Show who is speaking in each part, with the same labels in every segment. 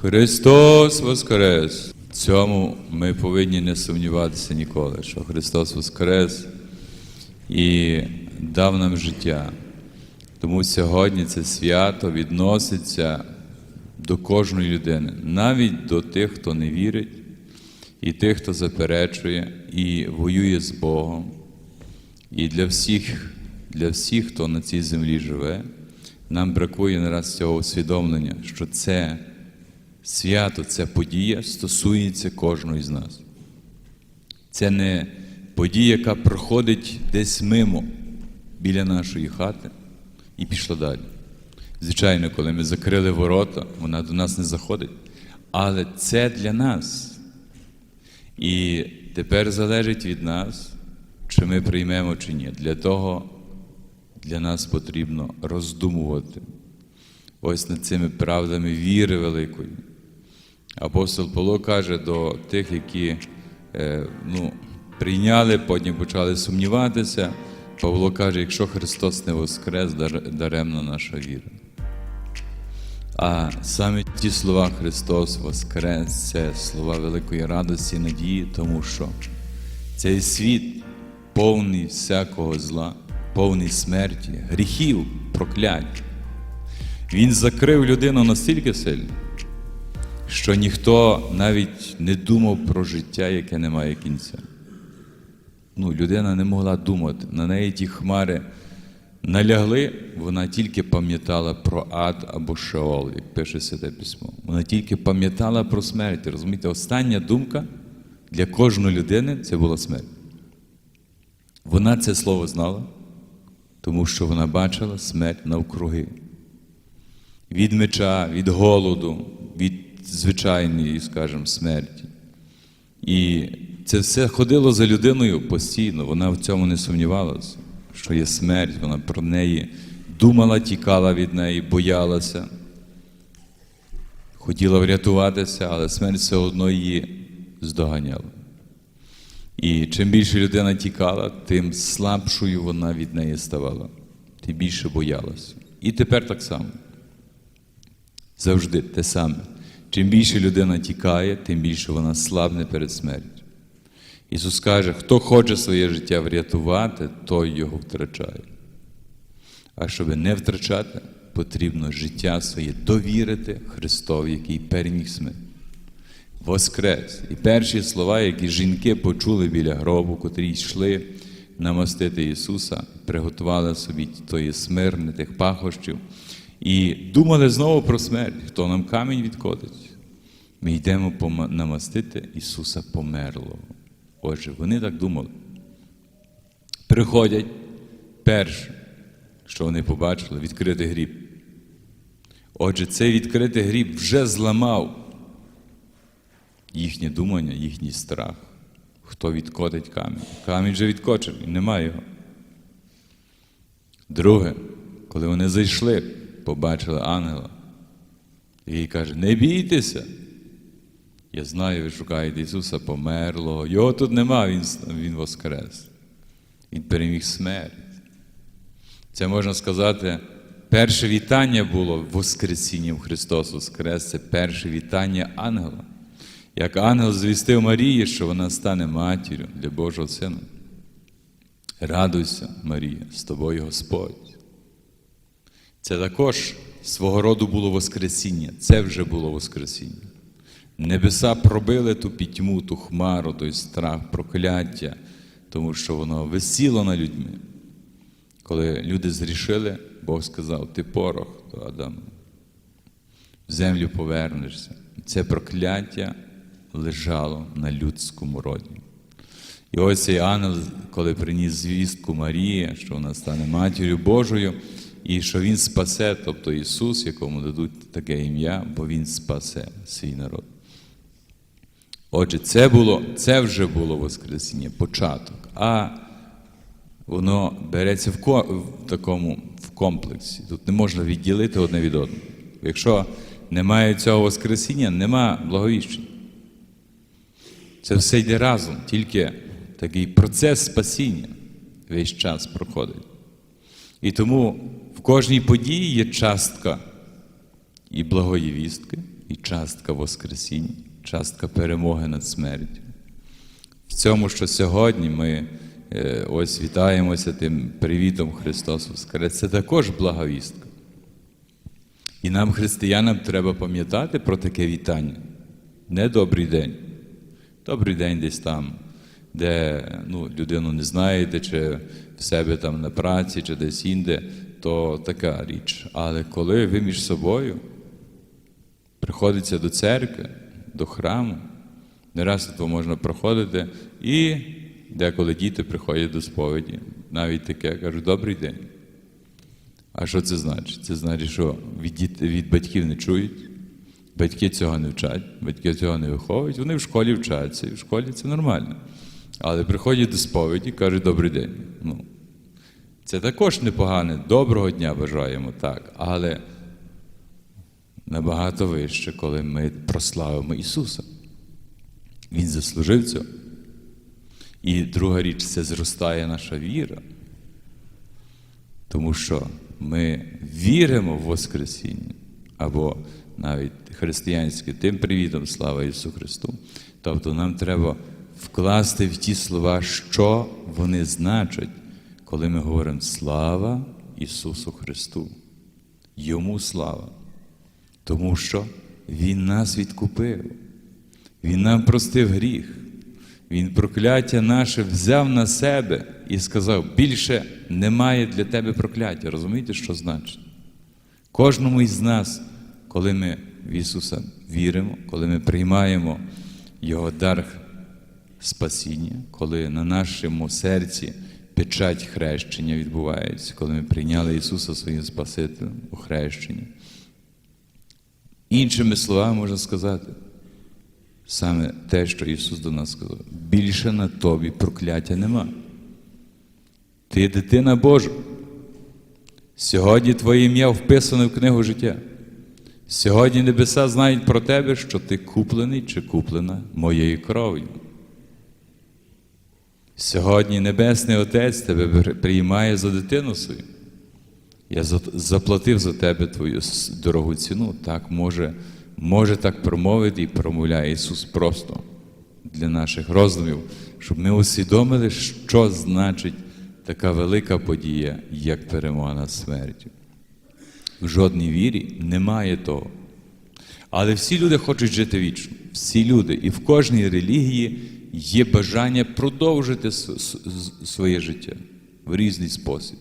Speaker 1: Христос Воскрес! В цьому ми повинні не сумніватися ніколи, що Христос Воскрес і дав нам життя. Тому сьогодні це свято відноситься до кожної людини, навіть до тих, хто не вірить, і тих, хто заперечує і воює з Богом. І для всіх, для всіх, хто на цій землі живе, нам бракує нараз цього усвідомлення, що це свято, ця подія стосується кожного з нас. Це не подія, яка проходить десь мимо біля нашої хати і пішла далі. Звичайно, коли ми закрили ворота, вона до нас не заходить. Але це для нас. І тепер залежить від нас, чи ми приймемо чи ні. Для того для нас потрібно роздумувати ось над цими правдами віри великої. Апостол Павло каже до тих, які е, ну, прийняли, потім почали сумніватися. Павло каже, якщо Христос не воскрес, даремна наша віра. А саме ті слова Христос Воскрес це слова великої радості і надії, тому що цей світ повний всякого зла, повний смерті, гріхів, проклять. Він закрив людину настільки сильно, що ніхто навіть не думав про життя, яке не має кінця. Ну, людина не могла думати. На неї ті хмари налягли, вона тільки пам'ятала про ад або Шеол, як пише Святе Письмо. Вона тільки пам'ятала про смерть. Розумієте, остання думка для кожної людини це була смерть. Вона це слово знала, тому що вона бачила смерть навкруги. Від меча, від голоду, звичайної, скажімо, смерті. І це все ходило за людиною постійно, вона в цьому не сумнівалася, що є смерть, вона про неї думала, тікала від неї, боялася, хотіла врятуватися, але смерть все одно її здоганяла. І чим більше людина тікала, тим слабшою вона від неї ставала, тим більше боялася. І тепер так само. Завжди те саме. Чим більше людина тікає, тим більше вона слабне перед смертю. Ісус каже, хто хоче своє життя врятувати, той його втрачає. А щоб не втрачати, потрібно життя своє довірити Христові, який переміг смерть. Воскрес. І перші слова, які жінки почули біля гробу, котрі йшли намастити Ісуса, приготували собі тої смирни, тих пахощів, і думали знову про смерть, хто нам камінь відкотить. Ми йдемо намастити Ісуса померлого. Отже, вони так думали. Приходять перше, що вони побачили, відкритий гріб. Отже, цей відкритий гріб вже зламав їхнє думання, їхній страх. Хто відкотить камінь? Камінь вже відкочений, немає його. Друге, коли вони зайшли, побачили ангела, який каже: не бійтеся. Я знаю, ви шукаєте Ісуса померлого. Його тут нема, Він, він воскрес. Він переміг смерть. Це можна сказати, перше вітання було Воскресінням Христос Воскрес. Це перше вітання ангела. Як ангел звістив Марії, що вона стане матір'ю для Божого Сина. Радуйся, Марія, з тобою Господь. Це також свого роду було Воскресіння. Це вже було Воскресіння. Небеса пробили ту пітьму, ту хмару, той страх, прокляття, тому що воно висіло на людьми. Коли люди зрішили, Бог сказав: ти порох, то Адам, в землю повернешся. Це прокляття лежало на людському роді. І ось цей ангел, коли приніс звістку Марії, що вона стане матір'ю Божою, і що Він спасе, тобто Ісус, якому дадуть таке ім'я, бо Він спасе свій народ. Отже, це було, це вже було Воскресіння, початок. А воно береться в, ко- в такому в комплексі. Тут не можна відділити одне від одного. Якщо немає цього Воскресіння, нема благовіщення. Це все йде разом, тільки такий процес спасіння весь час проходить. І тому в кожній події є частка і благої вістки, і частка Воскресіння, частка перемоги над смертю. В цьому, що сьогодні ми е, ось вітаємося тим привітом Христос Воскрес, це також благовістка. І нам, християнам, треба пам'ятати про таке вітання. Не добрий день. Добрий день десь там, де ну, людину не знаєте, чи в себе там на праці, чи десь інде, то така річ. Але коли ви між собою приходиться до церкви, до храму, не раз то можна проходити, і деколи діти приходять до сповіді. Навіть таке кажуть, добрий день. А що це значить? Це значить, що від, діт- від батьків не чують, батьки цього не вчать, батьки цього не виховують, вони в школі вчаться, і в школі це нормально. Але приходять до сповіді, кажуть добрий день. Ну, це також непогане, доброго дня бажаємо, так, але набагато вище, коли ми прославимо Ісуса. Він заслужив цього. І друга річ це зростає наша віра. Тому що ми віримо в Воскресіння, або навіть християнське тим привітом слава Ісусу Христу. Тобто нам треба вкласти в ті слова, що вони значать, коли ми говоримо слава Ісусу Христу. Йому слава. Тому що Він нас відкупив. Він нам простив гріх. Він прокляття наше взяв на себе і сказав: більше немає для тебе прокляття. Розумієте, що значить? Кожному із нас, коли ми в Ісуса віримо, коли ми приймаємо Його дар спасіння, коли на нашому серці печать хрещення відбувається, коли ми прийняли Ісуса своїм Спасителем у хрещенні. Іншими словами можна сказати, саме те, що Ісус до нас сказав, більше на тобі прокляття нема. Ти дитина Божа. Сьогодні Твоє ім'я вписане в книгу життя. Сьогодні небеса знають про тебе, що ти куплений чи куплена моєю кров'ю. Сьогодні Небесний Отець тебе приймає за дитину свою. Я заплатив за тебе твою дорогу ціну. Так може, може так промовити і промовляє Ісус просто для наших роздумів, щоб ми усвідомили, що значить така велика подія, як перемога над смертю. В жодній вірі немає того. Але всі люди хочуть жити вічно. Всі люди. І в кожній релігії є бажання продовжити своє життя в різний спосіб.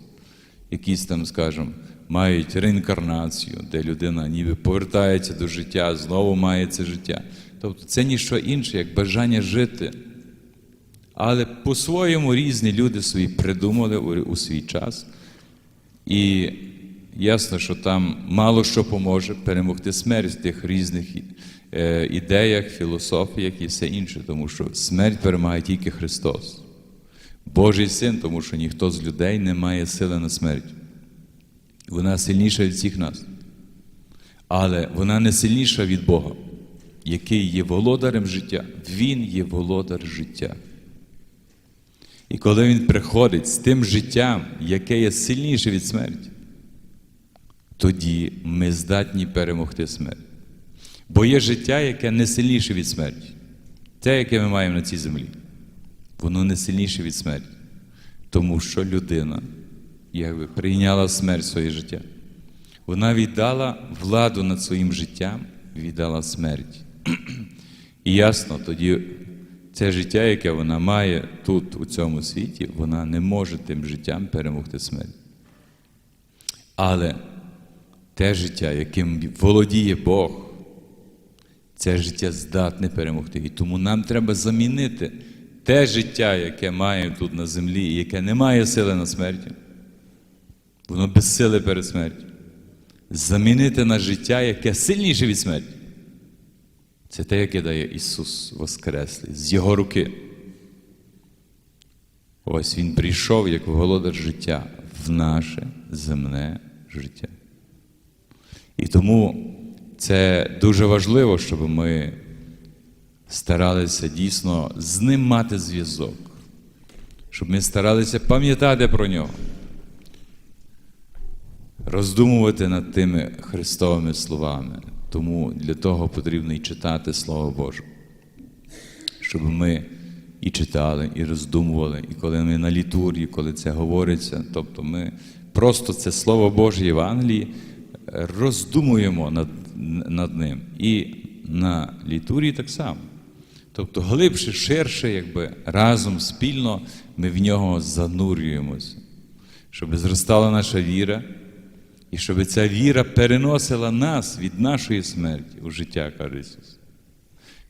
Speaker 1: Якісь там, скажімо, мають реінкарнацію, де людина ніби повертається до життя, знову має це життя. Тобто це ніщо інше, як бажання жити. Але по-своєму різні люди собі придумали у свій час. І ясно, що там мало що поможе перемогти смерть в тих різних е, ідеях, філософіях і все інше, тому що смерть перемагає тільки Христос. Божий син, тому що ніхто з людей не має сили на смерть. Вона сильніша від всіх нас. Але вона не сильніша від Бога, який є володарем життя. Він є володар життя. І коли він приходить з тим життям, яке є сильніше від смерті, тоді ми здатні перемогти смерть. Бо є життя, яке не сильніше від смерті. Те, яке ми маємо на цій землі, воно не сильніше від смерті. Тому що людина якби, прийняла смерть в своє життя. Вона віддала владу над своїм життям, віддала смерть. І ясно, тоді це життя, яке вона має тут, у цьому світі, вона не може тим життям перемогти смерть. Але те життя, яким володіє Бог, це життя здатне перемогти. І тому нам треба замінити те життя, яке маємо тут на землі, і яке не має сили на смерті. Воно без сили перед смертю. Замінити на життя, яке сильніше від смерті. Це те, яке дає Ісус Воскреслий з Його руки. Ось Він прийшов як володар життя в наше земне життя. І тому це дуже важливо, щоб ми старалися дійсно з ним мати зв'язок, щоб ми старалися пам'ятати про нього, роздумувати над тими Христовими словами. Тому для того потрібно і читати Слово Боже, щоб ми і читали, і роздумували, і коли ми на літургії, коли це говориться, тобто ми просто це Слово Боже Євангелії роздумуємо над, над ним. І на літургії так само. Тобто глибше, ширше, якби разом спільно ми в нього занурюємося, щоб зростала наша віра, і щоб ця віра переносила нас від нашої смерті у життя, каже Ісус.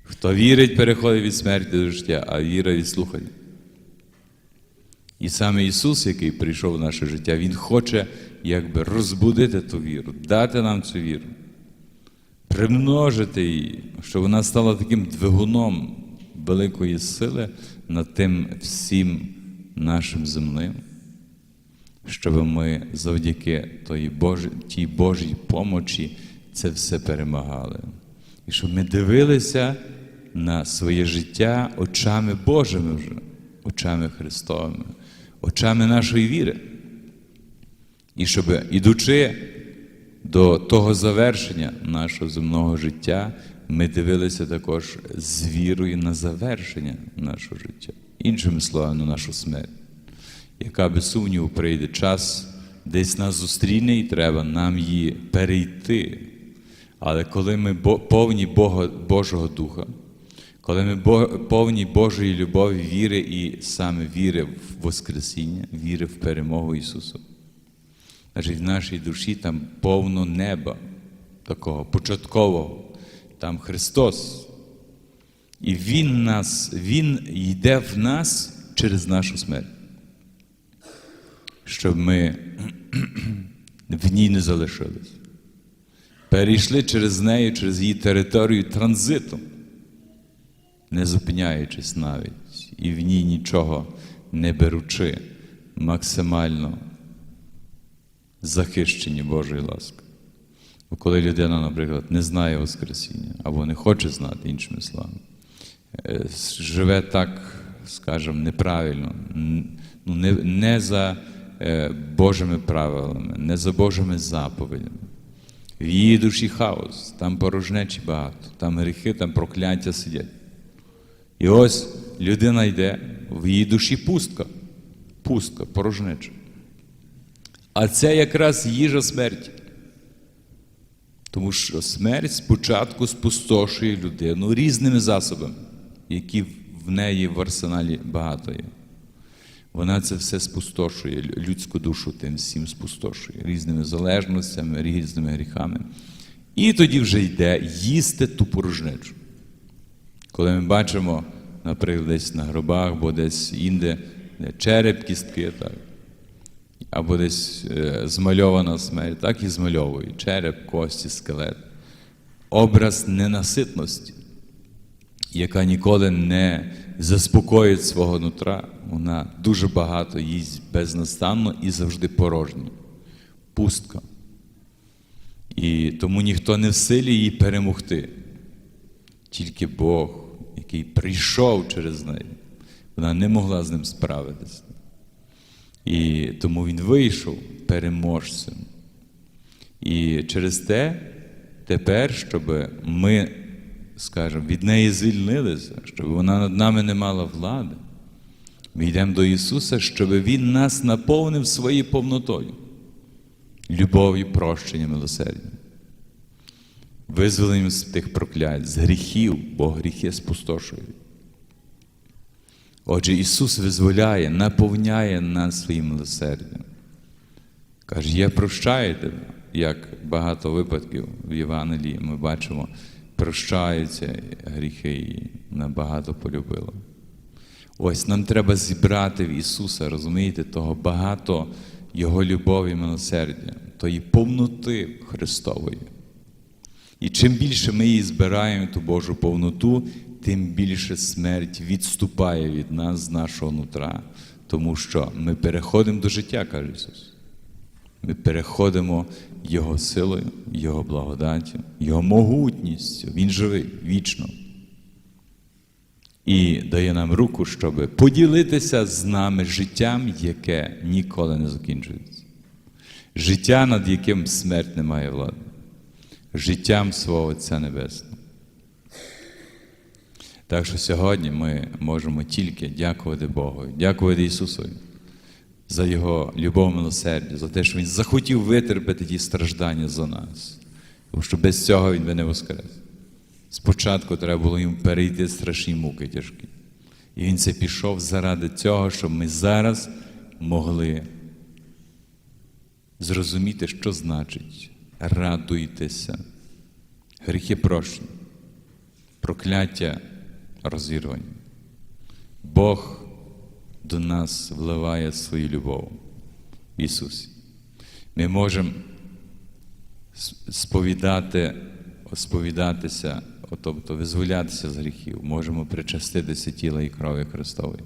Speaker 1: Хто вірить, переходить від смерті до життя, а віра від слухання. І саме Ісус, який прийшов в наше життя, Він хоче якби розбудити ту віру, дати нам цю віру, примножити її, щоб вона стала таким двигуном великої сили над тим всім нашим земним, щоб ми завдяки тої Божій, тій Божій помочі це все перемагали. І щоб ми дивилися на своє життя очами Божими вже, очами Христовими, очами нашої віри. І щоб, ідучи до того завершення нашого земного життя, ми дивилися також з вірою на завершення нашого життя, іншими словами, на нашу смерть, яка без сумніву прийде час, десь нас зустріне, і треба нам її перейти. Але коли ми повні Бога, Божого Духа, коли ми повні Божої любові, віри і саме віри в Воскресіння, віри в перемогу Ісуса, Значить, в нашій душі там повно неба, такого початкового, там Христос. І Він нас, Він йде в нас через нашу смерть, щоб ми в ній не залишились. Перейшли через неї, через її територію транзитом, не зупиняючись навіть, і в ній нічого не беручи максимально захищені Божої ласки. Бо коли людина, наприклад, не знає Воскресіння або не хоче знати, іншими словами, е, живе так, скажімо, неправильно, ну, не, не за е, Божими правилами, не за Божими заповідями. В її душі хаос, там порожнечі багато, там гріхи, там прокляття сидять. І ось людина йде, в її душі пустка, пустка, порожнеча. А це якраз їжа смерті. Тому що смерть спочатку спустошує людину різними засобами, які в неї в арсеналі багато є. Вона це все спустошує, людську душу тим всім спустошує, різними залежностями, різними гріхами. І тоді вже йде їсти ту порожнечу. Коли ми бачимо, наприклад, десь на гробах, або десь інде, де череп, кістки, так, або десь е, змальована смерть, так і змальовують череп, кості, скелет. Образ ненаситності, яка ніколи не заспокоїть свого нутра, вона дуже багато їсть безнастанно і завжди порожня, пустка. І тому ніхто не в силі її перемогти. Тільки Бог, який прийшов через неї, вона не могла з ним справитися. І тому він вийшов переможцем. І через те, тепер, щоб ми, скажімо, від неї звільнилися, щоб вона над нами не мала влади, ми йдемо до Ісуса, щоб Він нас наповнив своєю повнотою, любов'ю, прощенням, милосердям, визволенням з тих проклять, з гріхів, бо гріхи спустошують. Отже, Ісус визволяє, наповняє нас своїм милосердям. Каже, я прощаю тебе, як багато випадків в Євангелії ми бачимо, прощаються гріхи і набагато полюбила. Ось нам треба зібрати в Ісуса, розумієте, того багато Його любові милосердя, тої повноти Христової. І чим більше ми її збираємо, ту Божу повноту, тим більше смерть відступає від нас з нашого нутра, тому що ми переходимо до життя, каже Ісус. Ми переходимо Його силою, Його благодаттю, Його могутністю. Він живий вічно. І дає нам руку, щоб поділитися з нами життям, яке ніколи не закінчується. Життя, над яким смерть не має влади. життям свого Отця Небесного. Так що сьогодні ми можемо тільки дякувати Богу, дякувати Ісусу за Його любов милосердя, за те, що Він захотів витерпіти ті страждання за нас. Тому що без цього Він би не воскрес. Спочатку треба було йому перейти страшні муки тяжкі. І він це пішов заради цього, щоб ми зараз могли зрозуміти, що значить радуйтеся. Гріхи прощені, прокляття розірвані. Бог до нас вливає свою любов в Ісусі. Ми можемо сповідати, сповідатися, тобто визволятися з гріхів, можемо причаститися тіла і крові Христової,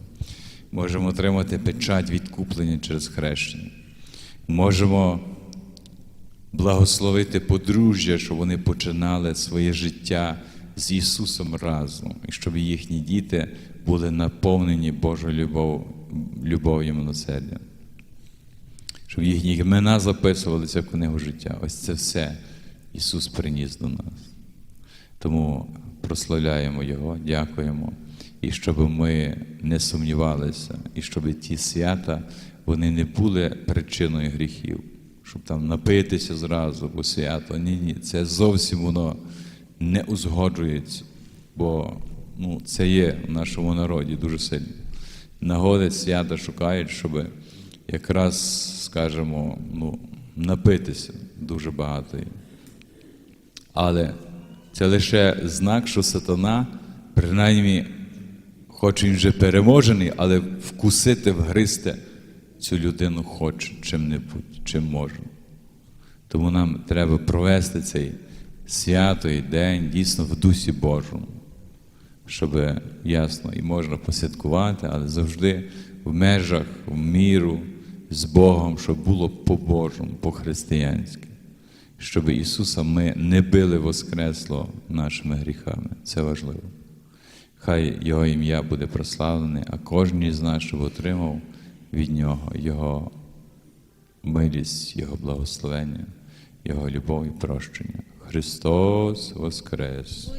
Speaker 1: можемо отримати печать відкуплення через хрещення, можемо благословити подружжя, щоб вони починали своє життя з Ісусом разом, і щоб їхні діти були наповнені Божою любов, любов'ю і милосердям щоб їхні імена записувалися в книгу життя. Ось це все Ісус приніс до нас. Тому прославляємо Його, дякуємо. І щоб ми не сумнівалися, і щоб ті свята вони не були причиною гріхів, щоб там напитися зразу, бо свято. Ні, ні, це зовсім воно не узгоджується, бо ну, це є в нашому народі дуже сильно. Нагоди свята шукають, щоб якраз, скажімо, ну, напитися дуже багато. Але це лише знак, що сатана, принаймні, хоч він вже переможений, але вкусити, вгризти цю людину хоче чим-небудь, чим може. Тому нам треба провести цей святий день дійсно в Дусі Божому, щоб ясно і можна посвяткувати, але завжди в межах, в міру з Богом, щоб було по-божому, по-християнськи. Щоб Ісуса ми не били воскресло нашими гріхами. Це важливо. Хай Його ім'я буде прославлене, а кожен із нас, щоб отримав від Нього Його милість, Його благословення, Його любов і прощення. Христос Воскрес!